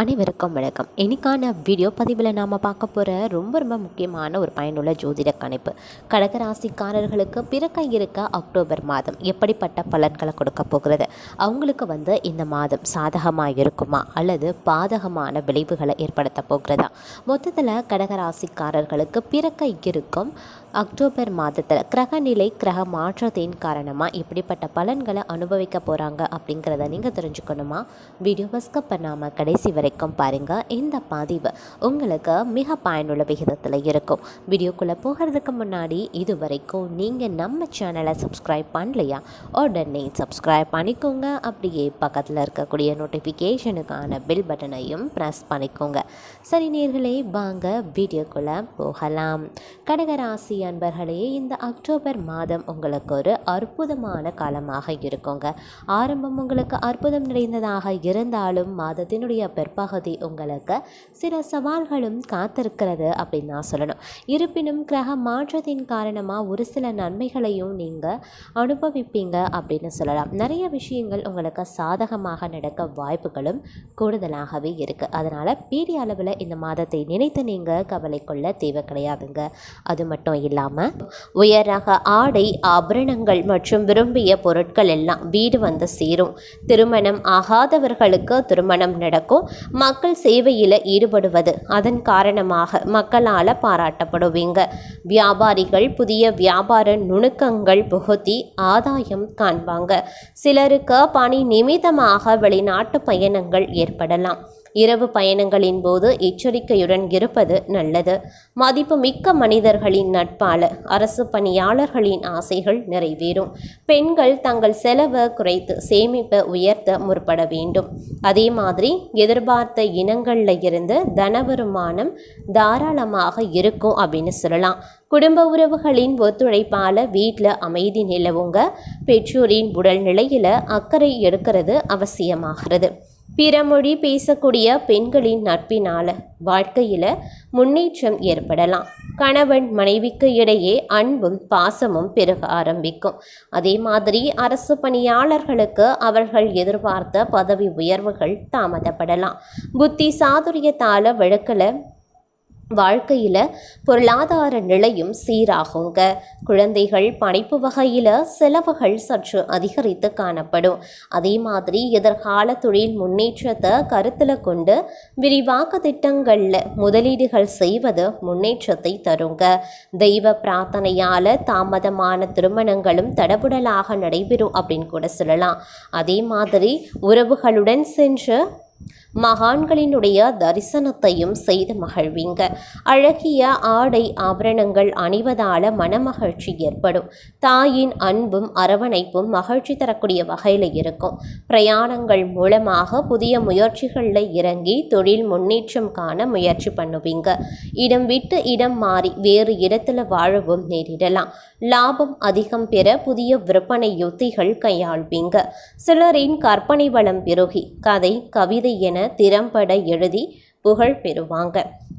அனைவருக்கும் வணக்கம். இன்றைக்கான வீடியோ பதிவில் நாம் பார்க்க போகிற ரொம்ப ரொம்ப முக்கியமான ஒரு பயனுள்ள ஜோதிட கணிப்பு. கடகராசிக்காரர்களுக்கு பிறக்க இருக்க அக்டோபர் மாதம் எப்படிப்பட்ட பலன்களை கொடுக்க போகிறது? அவங்களுக்கு வந்து இந்த மாதம் சாதகமாக இருக்குமா? அல்லது பாதகமான விளைவுகளை ஏற்படுத்த போகிறதா? மொத்தத்தில் கடகராசிக்காரர்களுக்கு பிறக்க இருக்கும் அக்டோபர் மாதத்தில் கிரகநிலை கிரக மாற்றத்தின் காரணமாக இப்படிப்பட்ட பலன்களை அனுபவிக்க போகிறாங்க அப்படிங்கிறத நீங்கள் தெரிஞ்சுக்கணுமா? வீடியோவை ஸ்கப் பண்ணாமல் கடைசி வரைக்கும் பாருங்கள் இந்த பதிவு உங்களுக்கு மிக பயனுள்ள விகிதத்தில் இருக்கும். வீடியோக்குள்ளே போகிறதுக்கு முன்னாடி இது வரைக்கும் நீங்கள் நம்ம சேனலை சப்ஸ்கிரைப் பண்ணலையா? உடனே சப்ஸ்கிரைப் பண்ணிக்கோங்க. அப்படியே பக்கத்தில் இருக்கக்கூடிய நோட்டிஃபிகேஷனுக்கான பில் பட்டனையும் ப்ரெஸ் பண்ணிக்கோங்க. சரி நேர்களே வாங்க வீடியோக்குள்ளே போகலாம். கடகராசி அன்பர்களே இந்த அக்டோபர் மாதம் உங்களுக்கு ஒரு அற்புதமான காலமாக இருக்குங்க. ஆரம்பம் உங்களுக்கு அற்புதம் நிறைந்ததாக இருந்தாலும் மாதத்தினுடைய பிற்பகுதி உங்களுக்கு சில சவால்களும் காத்திருக்கிறது அப்படின்னு நான் சொல்லணும். இருப்பினும் கிரக மாற்றத்தின் காரணமாக ஒரு சில நன்மைகளையும் நீங்கள் அனுபவிப்பீங்க அப்படின்னு சொல்லலாம். நிறைய விஷயங்கள் உங்களுக்கு சாதகமாக நடக்க வாய்ப்புகளும் கூடுதலாகவே இருக்குது அதனால் பெரிய அளவில் இந்த மாதத்தை நினைத்து நீங்கள் கவலை கொள்ள தேவை கிடையாதுங்க. அது மட்டும் இல்லாமல் உயர் ரக ஆடை ஆபரணங்கள் மற்றும் விரும்பிய பொருட்கள் எல்லாம் வீடு வந்து சேரும். திருமணம் ஆகாதவர்களுக்கு திருமணம் நடக்கும். மக்கள் சேவையில் ஈடுபடுவது அதன் காரணமாக மக்களால் பாராட்டப்படுவீங்க. வியாபாரிகள் புதிய வியாபார நுணுக்கங்கள் புகுத்தி ஆதாயம் காண்பாங்க. சிலருக்கு பணி நிமித்தமாக வெளிநாட்டு பயணங்கள் ஏற்படலாம். இரவு பயணங்களின் போது எச்சரிக்கையுடன் இருப்பது நல்லது. மதிப்பு மிக்க மனிதர்களின் நட்பால அரசு பணியாளர்களின் ஆசைகள் நிறைவேறும். பெண்கள் தங்கள் செலவை குறைத்து சேமிப்பை உயர்த்த முற்பட வேண்டும். அதே மாதிரி எதிர்பார்த்த இனங்களில் இருந்து தன வருமானம் தாராளமாக இருக்கும் அப்படின்னு சொல்லலாம். குடும்ப உறவுகளின் ஒத்துழைப்பால் வீட்டில் அமைதி நிலவுங்க. பெற்றோரின் உடல்நிலையில் அக்கறை எடுக்கிறது அவசியமாகிறது. பிற மொழி பேசக்கூடிய பெண்களின் நட்பினால் வாழ்க்கையில் முன்னேற்றம் ஏற்படலாம். கணவன் மனைவிக்கு இடையே அன்பும் பாசமும் பெருக ஆரம்பிக்கும். அதே மாதிரி அரசு பணியாளர்களுக்கு அவர்கள் எதிர்பார்த்த பதவி உயர்வுகள் தாமதப்படலாம். புத்தி சாதுரியத்தால் வழக்கில் வாழ்க்கையில் பொருளாதார நிலையும் சீராகுங்க. குழந்தைகள் பணிப்பு வகையில் செலவுகள் சற்று அதிகரித்து காணப்படும். அதே மாதிரி எதிர்கால தொழில் முன்னேற்றத்தை கருத்தில் கொண்டு விரிவாக்க திட்டங்களில் முதலீடுகள் செய்வது முன்னேற்றத்தை தருங்க. தெய்வ பிரார்த்தனையால் தாமதமான திருமணங்களும் தடபுடலாக நடைபெறும் அப்படின்னு கூட சொல்லலாம். அதே மாதிரி உறவுகளுடன் சென்று மகான்களினுடைய தரிசனத்தையும் செய்து மகிழ்வீங்க. அழகிய ஆடை ஆபரணங்கள் அணிவதால மனமகிழ்ச்சி ஏற்படும். தாயின் அன்பும் அரவணைப்பும் மகிழ்ச்சி தரக்கூடிய வகையில் இருக்கும். பிரயாணங்கள் மூலமாக புதிய முயற்சிகளில் இறங்கி தொழில் முன்னேற்றம் காண முயற்சி பண்ணுவீங்க. இடம் விட்டு இடம் மாறி வேறு இடத்துல வாழவும் நேரிடலாம். லாபம் அதிகம் பெற புதிய விற்பனை யுத்திகள் கையாள்வீங்க. சிலரின் கற்பனை வளம் பெருகி கதை கவிதை என திறம்பட எழுதி புகழ் பெறுவாங்க.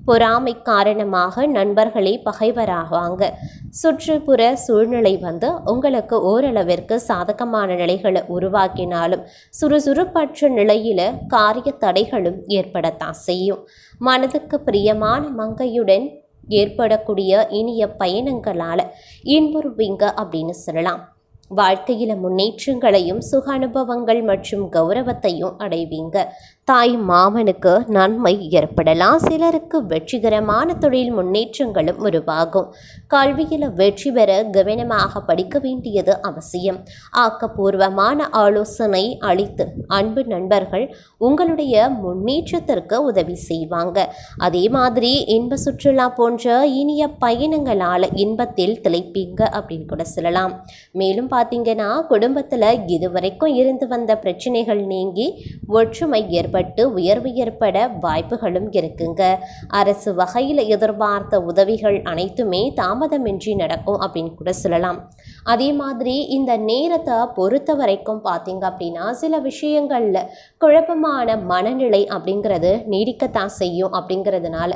பொறாமை காரணமாக நண்பர்களே பகைவராவாங்க. சுற்றுப்புற சூழ்நிலை வந்து உங்களுக்கு ஓரளவிற்கு சாதகமான நிலைகளை உருவாக்கினாலும் சுறுசுறுப்பற்ற நிலையில காரிய தடைகளும் ஏற்படத்தான் செய்யும். மனதுக்கு பிரியமான மங்கையுடன் ஏற்படக்கூடிய இனிய பயணங்களால் இன்புறுவீங்க அப்படின்னு சொல்லலாம். வாழ்க்கையில் முன்னேற்றங்களையும் சுக அனுபவங்கள் மற்றும் கௌரவத்தையும் அடைவீங்க. தாய் மாமனுக்கு நன்மை ஏற்படலாம். சிலருக்கு வெற்றிகரமான தொழில் முன்னேற்றங்களும் உருவாகும். கல்வியில் வெற்றி பெற கவனமாக படிக்க வேண்டியது அவசியம். ஆக்கப்பூர்வமான ஆலோசனை அளித்து அன்பு நண்பர்கள் உங்களுடைய முன்னேற்றத்திற்கு உதவி செய்வாங்க. அதே மாதிரி இன்ப சுற்றுலா போன்ற இனிய பயணங்களால் இன்பத்தில் திளைப்பீங்க அப்படின்னு கூட சொல்லலாம். மேலும் பார்த்தீங்கன்னா குடும்பத்தில் இதுவரைக்கும் இருந்து வந்த பிரச்சனைகள் நீங்கி ஒற்றுமை பட்டு உயர்வு ஏற்பட வாய்ப்புகளும் இருக்குங்க. அரசு வகையில் எதிர்பார்த்த உதவிகள் அனைத்துமே தாமதமின்றி நடக்கும் அப்படின்னு கூட சொல்லலாம். அதே மாதிரி இந்த நேரத்தை பொறுத்த வரைக்கும் பார்த்தீங்க அப்படின்னா சில விஷயங்களில் குழப்பமான மனநிலை அப்படிங்கிறது நீடிக்கத்தான் செய்யும் அப்படிங்கிறதுனால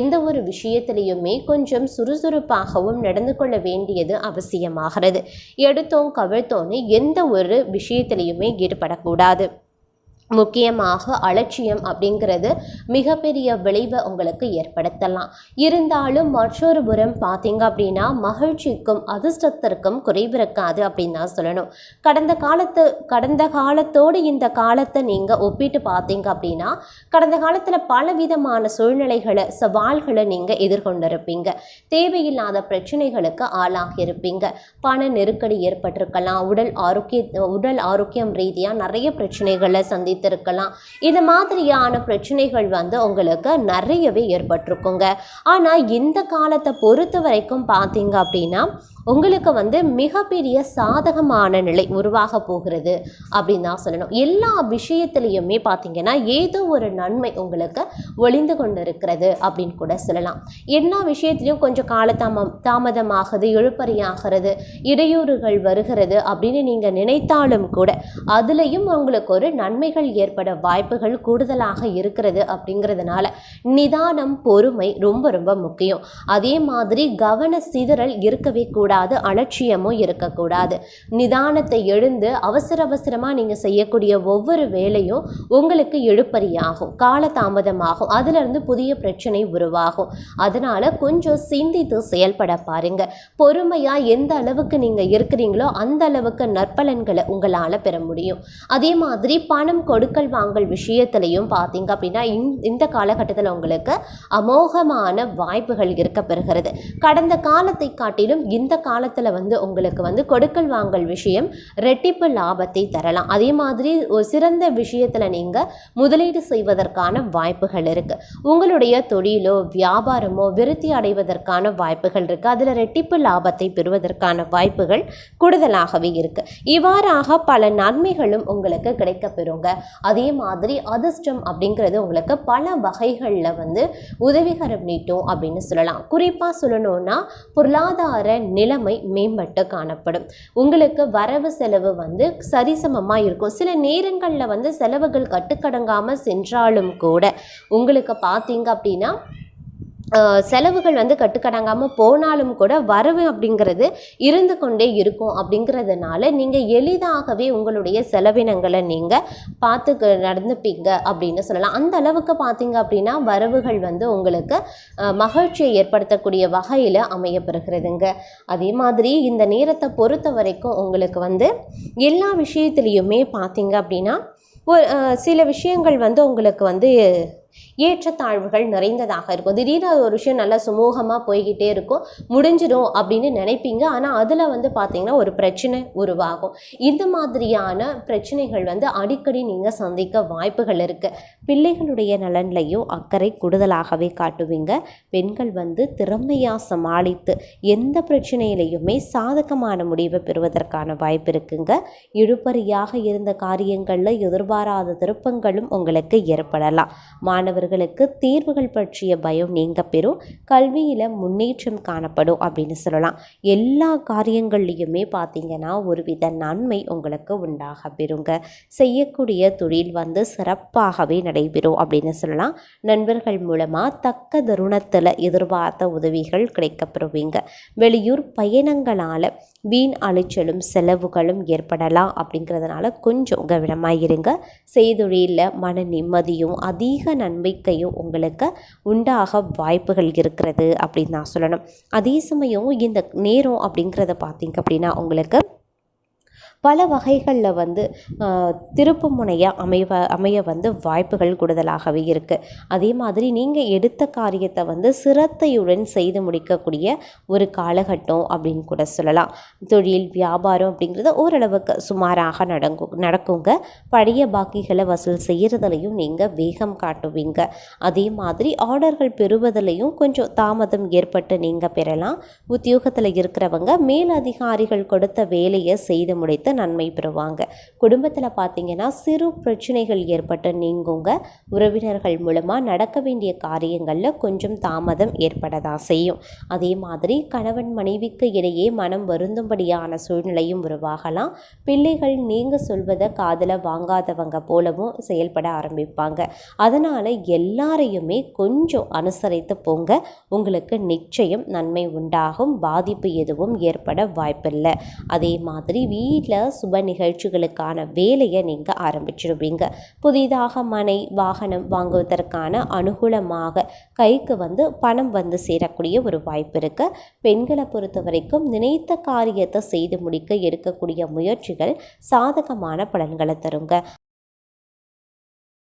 எந்த ஒரு விஷயத்திலையுமே கொஞ்சம் சுறுசுறுப்பாகவும் நடந்து கொள்ள வேண்டியது அவசியமாகிறது. எடுத்தோம் கவிழ்த்தோன்னு எந்த ஒரு விஷயத்திலையுமே ஈடுபடக்கூடாது. முக்கியமாக அலட்சியம் அப்படிங்கிறது மிகப்பெரிய விளைவை உங்களுக்கு ஏற்படுத்தலாம். இருந்தாலும் மற்றொரு புறம் பார்த்தீங்க அப்படின்னா மகிழ்ச்சிக்கும் அதிர்ஷ்டத்திற்கும் குறைவிருக்காது அப்படின்னு தான் சொல்லணும். கடந்த காலத்து கடந்த காலத்தோடு இந்த காலத்தை நீங்கள் ஒப்பிட்டு பார்த்தீங்க அப்படின்னா கடந்த காலத்தில் பலவிதமான சூழ்நிலைகளை சவால்களை நீங்கள் எதிர்கொண்டிருப்பீங்க. தேவையில்லாத பிரச்சனைகளுக்கு ஆளாகியிருப்பீங்க பண நெருக்கடி ஏற்பட்டிருக்கலாம். உடல் ஆரோக்கிய உடல் ஆரோக்கியம் ரீதியாக நிறைய பிரச்சனைகளை சந்தித்திருக்கலாம் இது மாதிரியான பிரச்சனைகள் வந்து உங்களுக்கு நிறையவே ஏற்பட்டிருக்குங்க. ஆனால் இந்த காலத்தை பொறுத்த வரைக்கும் பார்த்தீங்க அப்படின்னா உங்களுக்கு வந்து மிகப்பெரிய சாதகமான நிலை உருவாக போகிறது அப்படின்னு தான் சொல்லணும். எல்லா விஷயத்துலையுமே பார்த்தீங்கன்னா ஏதோ ஒரு நன்மை உங்களுக்கு ஒளிந்து கொண்டு இருக்கிறது அப்படின்னு கூட சொல்லலாம். எல்லா விஷயத்துலையும் கொஞ்சம் காலதாமம் தாமதமாகுது இழுப்பறியாகிறது இடையூறுகள் வருகிறது அப்படின்னு நீங்கள் நினைத்தாலும் கூட அதுலேயும் உங்களுக்கு ஒரு நன்மைகள் ஏற்பட வாய்ப்புகள் கூடுதலாக இருக்கிறது அப்படிங்கிறதுனால நிதானம் பொறுமை ரொம்ப ரொம்ப முக்கியம். அதே மாதிரி கவன சிதறல் இருக்கவே கூடாது. அலட்சியமும் இருக்கக்கூடாது. நிதானத்தை எழுந்து அவசர அவசரமாக நீங்கள் செய்யக்கூடிய ஒவ்வொரு வேலையும் உங்களுக்கு இழுப்பறியாகும் காலதாமதமாகும். அதிலிருந்து புதிய பிரச்சனை உருவாகும். அதனால் கொஞ்சம் சிந்தித்து செயல்பட பாருங்க. பொறுமையாக எந்த அளவுக்கு நீங்கள் இருக்கிறீங்களோ அந்த அளவுக்கு நற்பலன்களை உங்களால் பெற முடியும். அதே மாதிரி பணம் கொடுக்கல் வாங்கல் விஷயத்திலையும் பார்த்தீங்க அப்படின்னா இந்த காலகட்டத்தில் உங்களுக்கு அமோகமான வாய்ப்புகள் இருக்க பெறுகிறது. கடந்த காலத்தை காட்டிலும் இந்த காலத்தில் வந்து உங்களுக்கு வந்து கொடுக்கல் வாங்கல் விஷயம் ரெட்டிப்பு லாபத்தை தரலாம். அதே மாதிரி ஒரு சிறந்த விஷயத்தில் நீங்கள் முதலீடு செய்வதற்கான வாய்ப்புகள் இருக்குது உங்களுடைய தொழிலோ வியாபாரமோ விருத்தி அடைவதற்கான வாய்ப்புகள் இருக்குது அதில் ரெட்டிப்பு லாபத்தை பெறுவதற்கான வாய்ப்புகள் கூடுதலாகவே இருக்குது இவ்வாறாக பல நன்மைகளும் உங்களுக்கு கிடைக்க பெறுங்க. அதே மாதிரி அதிர்ஷ்டம் அப்படிங்கிறது உங்களுக்கு பல வகைகளில் வந்து உதவிகரம் நீட்டும் அப்படின்னு சொல்லலாம். குறிப்பாக சொல்லணும்னா பொருளாதார நில நிலைமை மேம்பட்டு காணப்படும். உங்களுக்கு வரவு செலவு வந்து சரிசமமாக இருக்கும். சில நேரங்களில் வந்து செலவுகள் கட்டுக்கடங்காமல் சென்றாலும் கூட உங்களுக்கு பார்த்தீங்க அப்படின்னா செலவுகள் வந்து கட்டுக்கடங்காமல் போனாலும் கூட வரவு அப்படிங்கிறது இருந்து கொண்டே இருக்கும் அப்படிங்கிறதுனால நீங்கள் எளிதாகவே உங்களுடைய செலவினங்களை நீங்கள் பார்த்து நடந்துப்பீங்க அப்படின்னு சொல்லலாம். அந்த அளவுக்கு பார்த்தீங்க அப்படின்னா வரவுகள் வந்து உங்களுக்கு மகிழ்ச்சியை ஏற்படுத்தக்கூடிய வகையில் அமையப்பெறுகிறதுங்க. அதே மாதிரி இந்த நேரத்தை பொறுத்த வரைக்கும் உங்களுக்கு வந்து எல்லா விஷயத்துலேயுமே பார்த்தீங்க அப்படின்னா ஒரு சில விஷயங்கள் வந்து உங்களுக்கு வந்து ஏற்றத்தாழ்வுகள் நிறைந்ததாக இருக்கும். திடீர்னு அது ஒரு விஷயம் நல்லா சுமூகமாக போய்கிட்டே இருக்கும். முடிஞ்சிடும் அப்படின்னு நினைப்பீங்க. ஆனால் அதில் வந்து பார்த்தீங்கன்னா ஒரு பிரச்சனை உருவாகும். இந்த மாதிரியான பிரச்சனைகள் வந்து அடிக்கடி நீங்கள் சந்திக்க வாய்ப்புகள் இருக்குது பிள்ளைகளுடைய நலன்லையும் அக்கறை கூடுதலாகவே காட்டுவீங்க. பெண்கள் வந்து திறமையாக சமாளித்து எந்த பிரச்சனையிலையுமே சாதகமான முடிவை பெறுவதற்கான வாய்ப்பு இருக்குங்க. இழுபறியாக இருந்த காரியங்களில் எதிர்பாராத திருப்பங்களும் உங்களுக்கு ஏற்படலாம். மாணவர்கள் அவர்களுக்கு தேர்வுகள் பற்றிய பயம் நீங்க பெறும். கல்வியில் முன்னேற்றம் காணப்படும் அப்படின்னு சொல்லலாம். எல்லா காரியங்கள்லையுமே பார்த்தீங்கன்னா ஒருவித நன்மை உங்களுக்கு உண்டாக பெறுங்க. செய்யக்கூடிய தொழில் வந்து சிறப்பாகவே நடைபெறும் அப்படின்னு சொல்லலாம். நண்பர்கள் மூலமாக தக்க தருணத்தில் எதிர்பார்த்த உதவிகள் கிடைக்கப்பெறுவீங்க வெளியூர் பயணங்களால் வீண் அலைச்சலும் செலவுகளும் ஏற்படலாம் அப்படிங்கிறதுனால கொஞ்சம் கவனமாக இருங்க. செய்தொழிலில் மன நிம்மதியும் அதிக நன்மைக்கையும் உங்களுக்கு உண்டாக வாய்ப்புகள் இருக்கிறது அப்படின்னு நான் சொல்லணும். அதே சமயம் இந்த நேரம் அப்படிங்கிறத பார்த்தீங்க அப்படின்னா உங்களுக்கு பல வகைகளில் வந்து திருப்பு முனையாக அமைவ அமைய வந்து வாய்ப்புகள் கூடுதலாகவே இருக்குது அதே மாதிரி நீங்கள் எடுத்த காரியத்தை வந்து சிரத்தையுடன் செய்து முடிக்கக்கூடிய ஒரு காலகட்டம் அப்படின்னு கூட சொல்லலாம். தொழில் வியாபாரம் அப்படிங்கிறது ஓரளவுக்கு சுமாராக நடங்கும் நடக்குங்க. பழைய பாக்கிகளை வசூல் செய்கிறதுலையும் நீங்கள் வேகம் காட்டுவீங்க. அதே மாதிரி ஆர்டர்கள் பெறுவதிலையும் கொஞ்சம் தாமதம் ஏற்பட்டு நீங்கள் பெறலாம். உத்தியோகத்தில் இருக்கிறவங்க மேலதிகாரிகள் கொடுத்த வேலையை செய்து முடித்து நன்மை பெறுவாங்க. குடும்பத்தில் பார்த்தீங்கன்னா சிறு பிரச்சனைகள் ஏற்பட்டு நீங்குங்க. உறவினர்கள் மூலமாக நடக்க வேண்டிய காரியங்களில் கொஞ்சம் தாமதம் ஏற்படதான் செய்யும். அதே மாதிரி கணவன் மனைவிக்கு இடையே மனம் வருந்தும்படியான சூழ்நிலையும் உருவாகலாம். பிள்ளைகள் நீங்கள் சொல்வதை காதில் வாங்காதவங்க போலவும் செயல்பட ஆரம்பிப்பாங்க. அதனால் எல்லாரையுமே கொஞ்சம் அனுசரித்து போங்க. உங்களுக்கு நிச்சயம் நன்மை உண்டாகும். பாதிப்பு எதுவும் ஏற்பட வாய்ப்பில்லை. அதே மாதிரி வீட்டில் சுப நிகழ்ச்சிகளுக்கான வேலையை நீங்கள் ஆரம்பிச்சிருவீங்க. புதிதாக மனை வாகனம் வாங்குவதற்கான அனுகூலமாக கைக்கு வந்து பணம் வந்து சேரக்கூடிய ஒரு வாய்ப்பு இருக்கு. பெண்களை பொறுத்த வரைக்கும் நினைத்த காரியத்தை செய்து முடிக்க எடுக்கக்கூடிய முயற்சிகள் சாதகமான பலன்களை தருங்க.